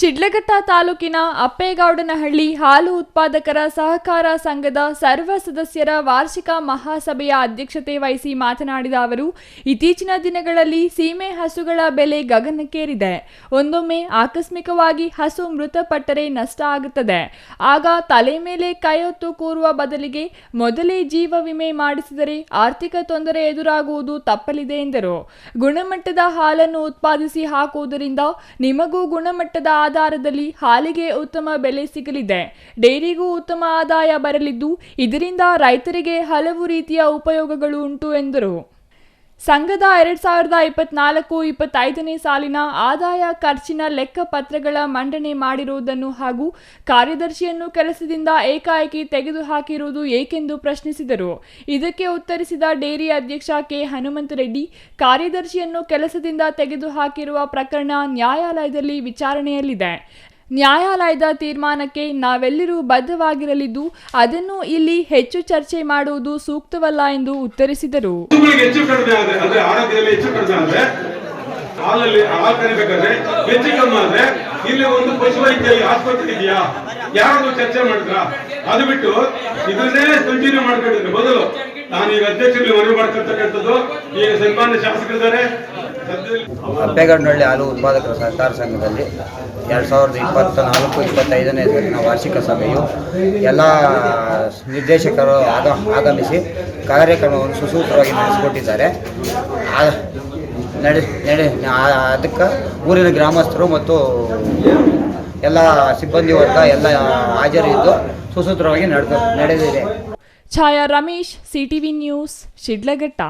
ಶಿಡ್ಲಘಟ್ಟ ತಾಲೂಕಿನ ಅಪ್ಪೇಗೌಡನಹಳ್ಳಿ ಹಾಲು ಉತ್ಪಾದಕರ ಸಹಕಾರ ಸಂಘದ ಸರ್ವ ಸದಸ್ಯರ ವಾರ್ಷಿಕ ಮಹಾಸಭೆಯ ಅಧ್ಯಕ್ಷತೆ ವಹಿಸಿ ಮಾತನಾಡಿದ ಅವರು, ಇತ್ತೀಚಿನ ದಿನಗಳಲ್ಲಿ ಸೀಮೆ ಹಸುಗಳ ಬೆಲೆ ಗಗನಕ್ಕೇರಿದೆ. ಒಂದೊಮ್ಮೆ ಆಕಸ್ಮಿಕವಾಗಿ ಹಸು ಮೃತಪಟ್ಟರೆ ನಷ್ಟ ಆಗುತ್ತದೆ. ಆಗ ತಲೆ ಮೇಲೆ ಕೈಯೊತ್ತು ಕೂರುವ ಬದಲಿಗೆ ಮೊದಲೇ ಜೀವ ವಿಮೆ ಮಾಡಿಸಿದರೆ ಆರ್ಥಿಕ ತೊಂದರೆ ಎದುರಾಗುವುದು ತಪ್ಪಲಿದೆ ಎಂದರು. ಗುಣಮಟ್ಟದ ಹಾಲನ್ನು ಉತ್ಪಾದಿಸಿ ಹಾಕುವುದರಿಂದ ನಿಮಗೂ ಗುಣಮಟ್ಟದ ಆಧಾರದಲ್ಲಿ ಹಾಲಿಗೆ ಉತ್ತಮ ಬೆಲೆ ಸಿಗಲಿದೆ. ಡೈರಿಗೂ ಉತ್ತಮ ಆದಾಯ ಬರಲಿದ್ದು, ಇದರಿಂದ ರೈತರಿಗೆ ಹಲವು ರೀತಿಯ ಉಪಯೋಗಗಳು ಉಂಟು ಎಂದರು. ಸಂಘದ ಎರಡ್ ಸಾವಿರದ ಇಪ್ಪತ್ನಾಲ್ಕು ಇಪ್ಪತ್ತೈದನೇ ಸಾಲಿನ ಆದಾಯ ಖರ್ಚಿನ ಲೆಕ್ಕ ಪತ್ರಗಳ ಮಂಡನೆ ಮಾಡಿರುವುದನ್ನು ಹಾಗೂ ಕಾರ್ಯದರ್ಶಿಯನ್ನು ಕೆಲಸದಿಂದ ಏಕಾಏಕಿ ತೆಗೆದುಹಾಕಿರುವುದು ಏಕೆಂದು ಪ್ರಶ್ನಿಸಿದರು. ಇದಕ್ಕೆ ಉತ್ತರಿಸಿದ ಡೇರಿ ಅಧ್ಯಕ್ಷ ಕೆ. ಹನುಮಂತರೆಡ್ಡಿ ಕಾರ್ಯದರ್ಶಿಯನ್ನು ಕೆಲಸದಿಂದ ತೆಗೆದುಹಾಕಿರುವ ಪ್ರಕರಣ ನ್ಯಾಯಾಲಯದಲ್ಲಿ ವಿಚಾರಣೆಯಲ್ಲಿದೆ. ನ್ಯಾಯಾಲಯದ ತೀರ್ಮಾನಕ್ಕೆ ನಾವೆಲ್ಲರೂ ಬದ್ಧವಾಗಿರಲಿದ್ದು, ಅದನ್ನು ಇಲ್ಲಿ ಹೆಚ್ಚು ಚರ್ಚೆ ಮಾಡುವುದು ಸೂಕ್ತವಲ್ಲ ಎಂದು ಉತ್ತರಿಸಿದರು. ಇಲ್ಲಿ ಒಂದು ಪಶುವೈದ್ಯ ಆಸ್ಪತ್ರೆ ಇದೆಯಾ? ಯಾರಾದ್ರೂ ಚರ್ಚೆ ಮಾಡಿದ್ರ? ಅದು ಬಿಟ್ಟು ಇದನ್ನೇ ಕಂಟಿನ್ಯೂ ಮಾಡ್ಕೊಂಡಿದ್ರೆ. ಬದಲು ನಾನು ಈಗ ಅಧ್ಯಕ್ಷರಲ್ಲಿ ಮನವಿ ಮಾಡ್ಕೊಳ್ತಕ್ಕಂಥದ್ದು ಈಗ ಸನ್ಮಾನ್ಯ ಶಾಸಕರಿದ್ದಾರೆ. ಸದ್ಯದಲ್ಲಿ ಅಪ್ಪೇಗೌಡನಹಳ್ಳಿ ಹಾಲು ಉತ್ಪಾದಕರ ಸಹಕಾರ ಸಂಘದಲ್ಲಿ ಎರಡು ಸಾವಿರದ ಇಪ್ಪತ್ತ ನಾಲ್ಕು ಇಪ್ಪತ್ತೈದನೇ ಸಾಲಿನ ವಾರ್ಷಿಕ ಸಭೆಯು ಎಲ್ಲ ನಿರ್ದೇಶಕರು ಆಗ ಆಗಮಿಸಿ ಕಾರ್ಯಕ್ರಮವನ್ನು ಸುಸೂತ್ರವಾಗಿ ನಡೆಸಿಕೊಟ್ಟಿದ್ದಾರೆ. ನಡೆ ನಡೆ ಅದಕ್ಕೆ ಊರಿನ ಗ್ರಾಮಸ್ಥರು ಮತ್ತು ಎಲ್ಲ ಸಿಬ್ಬಂದಿ ವರ್ಗ ಎಲ್ಲ ಹಾಜರಿದ್ದು ಸುಸೂತ್ರವಾಗಿ ನಡೆದ, ನಡೆದಿದೆ. Chaya Ramesh, CTV news, Shidlaghatta.